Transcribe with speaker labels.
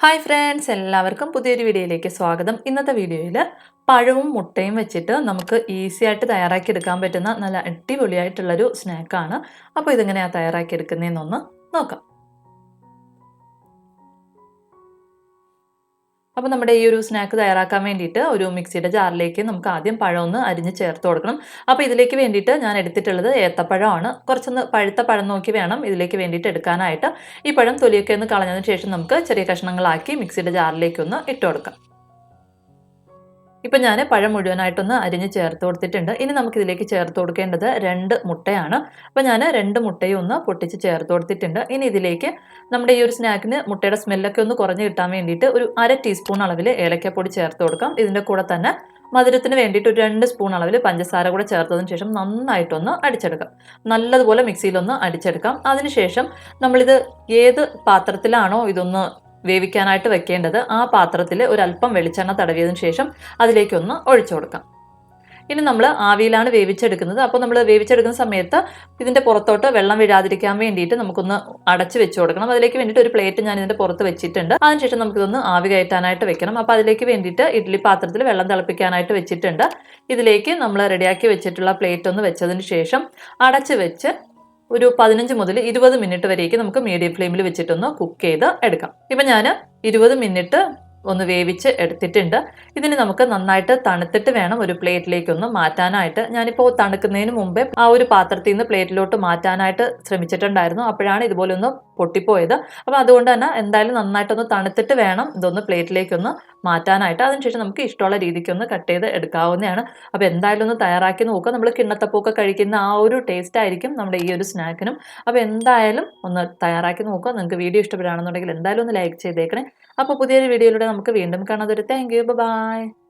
Speaker 1: Hi friends എല്ലാവർക്കും പുതിയൊരു വീഡിയോയിലേക്ക് സ്വാഗതം. ഇന്നത്തെ വീഡിയോയിൽ പഴവും മുട്ടയും വെച്ചിട്ട് നമുക്ക് ഈസി ആയിട്ട് തയ്യാറാക്കി എടുക്കാൻ പറ്റുന്ന നല്ല അടിപൊളിയായിട്ടുള്ളൊരു സ്നാക്കാണ് അപ്പോൾ ഇതെങ്ങനെയാണ് തയ്യാറാക്കി എടുക്കുന്നതെന്നൊന്ന് നോക്കാം. അപ്പോൾ നമ്മുടെ ഈ ഒരു സ്നാക്ക് തയ്യാറാക്കാൻ വേണ്ടിയിട്ട് ഒരു മിക്സിയുടെ ജാറിലേക്ക് നമുക്ക് ആദ്യം പഴം ഒന്ന് അരിഞ്ഞ് ചേർത്ത് കൊടുക്കണം. അപ്പോൾ ഇതിലേക്ക് വേണ്ടിയിട്ട് ഞാൻ എടുത്തിട്ടുള്ളത് ഏത്തപ്പഴമാണ്. കുറച്ചൊന്ന് പഴുത്ത പഴം നോക്കി വേണം ഇതിലേക്ക് വേണ്ടിയിട്ട് എടുക്കാനായിട്ട്. ഈ പഴം തൊലിയൊക്കെ ഒന്ന് കളഞ്ഞതിന് ശേഷം നമുക്ക് ചെറിയ കഷ്ണങ്ങളാക്കി മിക്സിയുടെ ജാറിലേക്ക് ഒന്ന് ഇട്ട് കൊടുക്കാം. ഇപ്പം ഞാൻ പഴം മുഴുവനായിട്ടൊന്ന് അരിഞ്ഞ് ചേർത്ത് കൊടുത്തിട്ടുണ്ട്. ഇനി നമുക്കിതിലേക്ക് ചേർത്ത് കൊടുക്കേണ്ടത് രണ്ട് മുട്ടയാണ്. അപ്പോൾ ഞാൻ രണ്ട് മുട്ടയും ഒന്ന് പൊട്ടിച്ച് ചേർത്ത് കൊടുത്തിട്ടുണ്ട്. ഇനി ഇതിലേക്ക് നമ്മുടെ ഈ ഒരു സ്നാക്കിന് മുട്ടയുടെ സ്മെല്ലൊക്കെ ഒന്ന് കുറഞ്ഞ് കിട്ടാൻ വേണ്ടിയിട്ട് ഒരു അര ടീസ്പൂൺ അളവിൽ ഏലക്കപ്പൊടി ചേർത്ത് കൊടുക്കാം. ഇതിന്റെ കൂടെ തന്നെ മധുരത്തിന് വേണ്ടിയിട്ട് ഒരു രണ്ട് സ്പൂൺ അളവിൽ പഞ്ചസാര കൂടെ ചേർത്തതിന് ശേഷം നന്നായിട്ടൊന്ന് അടിച്ചെടുക്കാം. നല്ലതുപോലെ മിക്സിയിലൊന്ന് അടിച്ചെടുക്കാം. അതിനുശേഷം നമ്മളിത് ഏത് പാത്രത്തിലാണോ ഇതൊന്ന് വേവിക്കാനായിട്ട് വെക്കേണ്ടത് ആ പാത്രത്തിൽ ഒരല്പം വെളിച്ചെണ്ണ തടവിയതിന് ശേഷം അതിലേക്കൊന്ന് ഒഴിച്ചു കൊടുക്കാം. ഇനി നമ്മൾ ആവിയിലാണ് വേവിച്ചെടുക്കുന്നത്. അപ്പോൾ നമ്മൾ വേവിച്ചെടുക്കുന്ന സമയത്ത് ഇതിന്റെ പുറത്തോട്ട് വെള്ളം വീഴാതിരിക്കാൻ വേണ്ടിയിട്ട് നമുക്കൊന്ന് അടച്ച് വെച്ച് കൊടുക്കണം. അതിലേക്ക് വേണ്ടിയിട്ട് ഒരു പ്ലേറ്റ് ഞാൻ ഇതിന്റെ പുറത്ത് വെച്ചിട്ടുണ്ട്. അതിനുശേഷം നമുക്കിതൊന്ന് ആവി കയറ്റാനായിട്ട് വെക്കണം. അപ്പോൾ അതിലേക്ക് വേണ്ടിയിട്ട് ഇഡ്ഡലി പാത്രത്തിൽ വെള്ളം തിളപ്പിക്കാനായിട്ട് വെച്ചിട്ടുണ്ട്. ഇതിലേക്ക് നമ്മൾ റെഡിയാക്കി വെച്ചിട്ടുള്ള പ്ലേറ്റ് ഒന്ന് വെച്ചതിന് ശേഷം അടച്ച് വെച്ച് ഒരു പതിനഞ്ച് മുതൽ ഇരുപത് മിനിറ്റ് വരേക്ക് നമുക്ക് മീഡിയം ഫ്ലെയിമിൽ വെച്ചിട്ടൊന്ന് കുക്ക് ചെയ്ത് എടുക്കാം. ഇപ്പം ഞാൻ ഇരുപത് മിനിറ്റ് ഒന്ന് വേവിച്ച് എടുത്തിട്ടുണ്ട്. ഇതിന് നമുക്ക് നന്നായിട്ട് തണുത്തിട്ട് വേണം ഒരു പ്ലേറ്റിലേക്ക് ഒന്ന് മാറ്റാനായിട്ട്. ഞാനിപ്പോൾ തണുക്കുന്നതിന് മുമ്പേ ആ ഒരു പാത്രത്തിൽ നിന്ന് പ്ലേറ്റിലോട്ട് മാറ്റാനായിട്ട് ശ്രമിച്ചിട്ടുണ്ടായിരുന്നു. അപ്പോഴാണ് ഇതുപോലെ ഒന്ന് പൊട്ടിപ്പോയത്. അപ്പോൾ അതുകൊണ്ട് തന്നെ എന്തായാലും നന്നായിട്ടൊന്ന് തണുത്തിട്ട് വേണം ഇതൊന്ന് പ്ലേറ്റിലേക്കൊന്ന് മാറ്റാനായിട്ട്. അതിനുശേഷം നമുക്ക് ഇഷ്ടമുള്ള രീതിക്ക് ഒന്ന് കട്ട് ചെയ്ത് എടുക്കാവുന്നതാണ്. അപ്പോൾ എന്തായാലും ഒന്ന് തയ്യാറാക്കി നോക്കുക. നമ്മൾ കിണ്ണത്തപ്പൊക്കെ കഴിക്കുന്ന ആ ഒരു ടേസ്റ്റ് ആയിരിക്കും നമ്മുടെ ഈ ഒരു സ്നാക്കിനും. അപ്പോൾ എന്തായാലും ഒന്ന് തയ്യാറാക്കി നോക്കുക. നിങ്ങൾക്ക് വീഡിയോ ഇഷ്ടപ്പെടുകയാണെന്നുണ്ടെങ്കിൽ എന്തായാലും ഒന്ന് ലൈക്ക് ചെയ്തേക്കണേ. അപ്പോൾ പുതിയൊരു വീഡിയോയിലൂടെ നമുക്ക് വീണ്ടും കാണാം. ഒരു താങ്ക് യു ബൈ